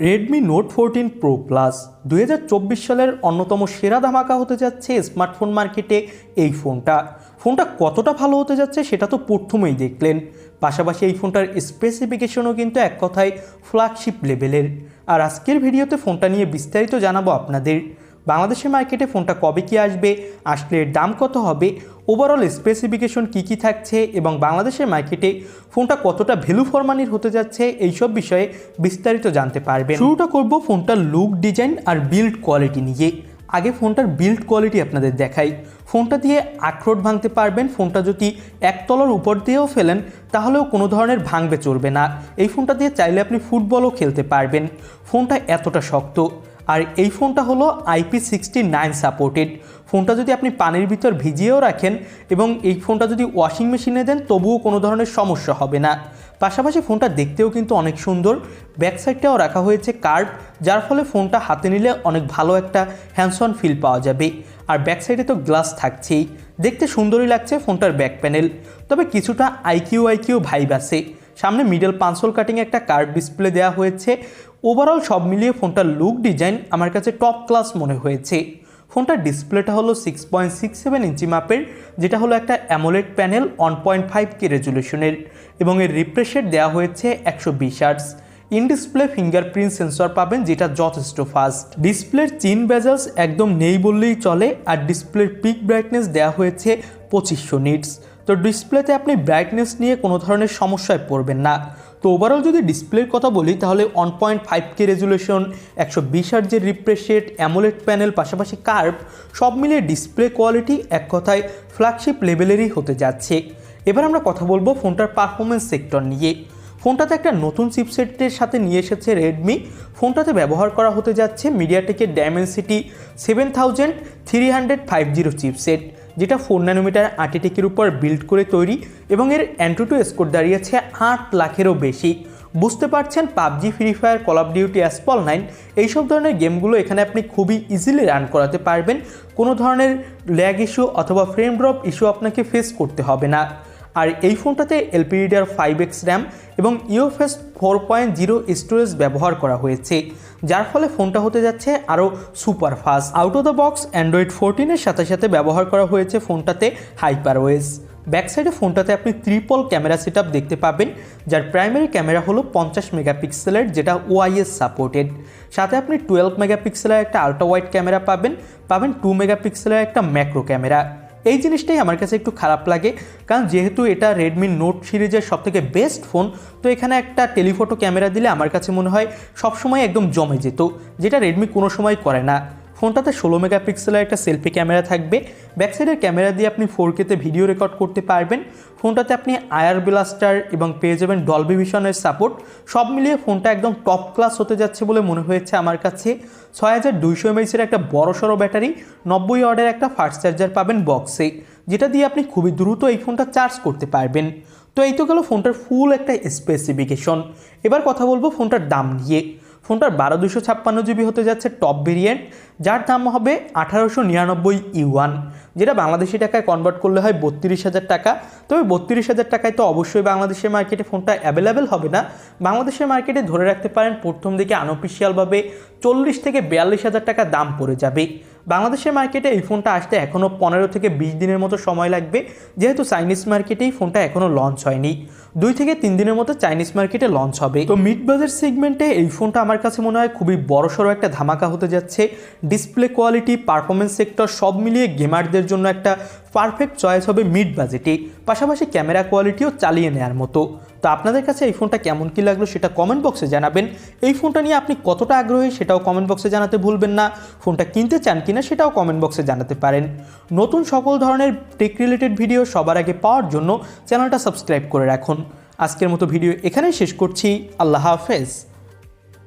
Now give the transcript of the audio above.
Redmi note fourteen pro plus দু হাজার চব্বিশ সালের অন্যতম সেরা ধামাকা হতে যাচ্ছে স্মার্টফোন মার্কেটে এই ফোনটা। ফোনটা কতটা ভালো হতে যাচ্ছে সেটা তো প্রথমেই দেখলেন। পাশাপাশি এই ফোনটার স্পেসিফিকেশনও কিন্তু এক কথায় ফ্ল্যাগশিপ লেভেলের আর আজকের ভিডিওতে ফোনটা নিয়ে বিস্তারিত জানাব আপনাদের। বাংলাদেশের মার্কেটে ফোনটা কবে কি আসবে, আসলে এর দাম কত হবে ওভারঅল স্পেসিফিকেশন কী কী থাকছে এবং বাংলাদেশের মার্কেটে ফোনটা কতটা ভ্যালু ফরমানির হতে যাচ্ছে, এইসব বিষয়ে বিস্তারিত জানতে পারবেন। শুরুটা করব ফোনটার লুক ডিজাইন আর বিল্ড কোয়ালিটি নিয়ে। আগে ফোনটার বিল্ড কোয়ালিটি আপনাদের দেখাই। ফোনটা দিয়ে আখরোট ভাঙতে পারবেন, ফোনটা যদি একতলার উপর দিয়েও ফেলেন, তাহলেও কোনো ধরনের ভাঙবে, চলবে না। এই ফোনটা দিয়ে চাইলে আপনি ফুটবলও খেলতে পারবেন। ফোনটা এতটা শক্ত। আর এই ফোনটা হলো আইপি সিক্সটি নাইন সাপোর্টেড ফোনটা যদি আপনি পানির ভিতর ভিজিয়েও রাখেন এবং এই ফোনটা যদি ওয়াশিং মেশিনে দেন, তবুও কোনো ধরনের সমস্যা হবে না। পাশাপাশি ফোনটা দেখতেও কিন্তু অনেক সুন্দর। ব্যাক সাইডটাও রাখা হয়েছে কার্ড, যার ফলে ফোনটা হাতে নিলে অনেক ভালো একটা হ্যান্ডসন ফিল পাওয়া যাবে। আর ব্যাক সাইডে তো গ্লাস থাকছেই। দেখতে সুন্দরই লাগছে ফোনটার ব্যাক প্যানেল। তবে কিছুটা আইকিউ আইকিউ ভাইব আছে। সামনে মিডল পাঁচল কাটিং একটা কার্ড ডিসপ্লে দেওয়া হয়েছে। ওভারঅল সব মিলিয়ে ফোনটার লুক ডিজাইন আমার কাছে টপ ক্লাস মনে হয়েছে। ফোনটার ডিসপ্লেটা হলো six point six seven inch মাপের, যেটা হলো একটা AMOLED panel one point five K রেজুলেশনের এবং এর রিফ্রেশ রেট দেওয়া হয়েছে একশো বিশ hertz in display fingerprint sensor পাবেন, যেটা যথেষ্ট ফাস্ট ডিসপ্লের চিন বেজালস একদম নেই বললেই চলে, আর ডিসপ্লের পিক ব্রাইটনেস দেওয়া হয়েছে পঁচিশশো নিটস তো ডিসপ্লেতে আপনি ব্রাইটনেস নিয়ে কোনো ধরনের সমস্যায় পড়বেন না। তো ওভারঅল যদি ডিসপ্লের কথা বলি, তাহলে one point five K resolution একশো বিশ রিফ্রেশ রেট অ্যামোলেড প্যানেল পাশাপাশি কার্ভ সব মিলিয়ে ডিসপ্লে কোয়ালিটি এক কথায় ফ্ল্যাগশিপ লেভেলেরই হতে যাচ্ছে। এবার আমরা কথা বলব ফোনটার পারফরমেন্স সেক্টর নিয়ে। ফোনটাতে একটা নতুন চিপসেটের সাথে নিয়ে এসেছে রেডমি ফোনটাতে ব্যবহার করা হতে যাচ্ছে মিডিয়াটেকের Dimensity seven thousand three hundred five zero chipset যেটা ফোর ন্যানোমিটার আর্টিটেকের উপর বিল্ড করে তৈরি এবং এর অ্যান্ট্রোটু স্কোর দাঁড়িয়েছে আট লাখেরও বেশি। বুঝতে পারছেন, PUBG free fire call of duty Asphalt nine এইসব ধরনের গেমগুলো এখানে আপনি খুবই ইজিলি রান করাতে পারবেন। কোনো ধরনের ল্যাগ ইস্যু অথবা ফ্রেম ড্রপ ইস্যু আপনাকে ফেস করতে হবে না। আর এই ফোনটাতে এলপিডিআর ফাইভ এক্স র্যাম এবং UFS four point zero storage ব্যবহার করা হয়েছে, যার ফলে ফোনটা হতে যাচ্ছে আরও super fast out of the box Android ফোরটিনের সাথে সাথে ব্যবহার করা হয়েছে ফোনটাতে হাইপার ওয়েস ব্যাক সাইডে ফোনটাতে আপনি ত্রিপল ক্যামেরা সেট দেখতে পাবেন, যার প্রাইমারি ক্যামেরা হলো পঞ্চাশ মেগাপিক্সেলের, যেটা ওআইএস সাপোর্টেড সাথে আপনি টুয়েলভ মেগাপিক্সেলের একটা আলট্রা ওয়াইড ক্যামেরা পাবেন পাবেন টু মেগাপিক্সেলের একটা ম্যাক্রো ক্যামেরা এই জিনিসটাই আমার কাছে একটু খারাপ লাগে, কারণ যেহেতু এটা রেডমি নোট সিরিজের সবথেকে বেস্ট ফোন তো এখানে একটা টেলিফোটো ক্যামেরা দিলে আমার কাছে মনে হয় সবসময় একদম জমে যেত, যেটা রেডমি কোনো সময় করে না। ফোনটাতে ষোলো মেগাপিক্সেলের একটা সেলফি ক্যামেরা থাকবে। ব্যাক সাইডের ক্যামেরা দিয়ে আপনি ফোর কেতে ভিডিও রেকর্ড করতে পারবেন। ফোনটাতে আপনি আয়ার ব্লাস্টার এবং পেয়ে যাবেন ডলবি ভিশনের সাপোর্ট সব মিলিয়ে ফোনটা একদম টপ ক্লাস হতে যাচ্ছে বলে মনে হয়েছে আমার কাছে। ছয় হাজার দুইশো এমএইচের একটা বড় সড়ো ব্যাটারি, নব্বই ওয়ার্ডের একটা ফাস্ট চার্জার পাবেন বক্সে যেটা দিয়ে আপনি খুবই দ্রুত এই ফোনটা চার্জ করতে পারবেন। তো এই তো গেল ফোনটার ফুল একটা স্পেসিফিকেশন এবার কথা বলব ফোনটার দাম নিয়ে। ফোনটার বারো দুশো ছাপ্পান্ন জিবি হতে যাচ্ছে টপ ভেরিয়েন্ট, যার দাম হবে আঠারোশো নিরানব্বই ইউয়ান, যেটা বাংলাদেশি টাকায় কনভার্ট করলে হয় বত্রিশ হাজার টাকা। তবে বত্রিশ হাজার টাকায় তো অবশ্যই বাংলাদেশের মার্কেটে ফোনটা অ্যাভেলেবেল হবে না। বাংলাদেশের মার্কেটে ধরে রাখতে পারেন প্রথম দিকে আনঅফিসিয়ালভাবে চল্লিশ থেকে বিয়াল্লিশ হাজার টাকা দাম পড়ে যাবে। বাংলাদেশের মার্কেটে এই ফোনটা আসতে এখনও পনেরো থেকে বিশ দিনের মতো সময় লাগবে। যেহেতু চাইনিজ মার্কেটে এই ফোনটা এখনও লঞ্চ হয়নি। দুই থেকে তিন দিনের মতো চাইনিজ মার্কেটে লঞ্চ হবে। তো মিড বাজার সেগমেন্টে এই ফোনটা আমার কাছে মনে হয় খুবই বড়সড় একটা ধামাকা হতে যাচ্ছে। ডিসপ্লে কোয়ালিটি পারফরমেন্স সেক্টর সব মিলিয়ে গেমারদের জন্য একটা পারফেক্ট চয়েস হবে মিড বাজেটে পাশাপাশি ক্যামেরা কোয়ালিটিও চালিয়ে নেওয়ার মতো। তো আপনাদের কাছে এই ফোনটা কেমন কী লাগল সেটা কমেন্ট বক্সে জানাবেন। এই ফোনটা নিয়ে আপনি কতটা আগ্রহী সেটাও কমেন্ট বক্সে জানাতে ভুলবেন না। ফোনটা কিনতে চান কিনা সেটাও কমেন্ট বক্সে জানাতে পারেন। নতুন সকল ধরনের টেক রিলেটেড ভিডিও সবার আগে পাওয়ার জন্য চ্যানেলটা সাবস্ক্রাইব করে রাখুন। আজকের মতো ভিডিও এখানেই শেষ করছি। আল্লাহ হাফেজ।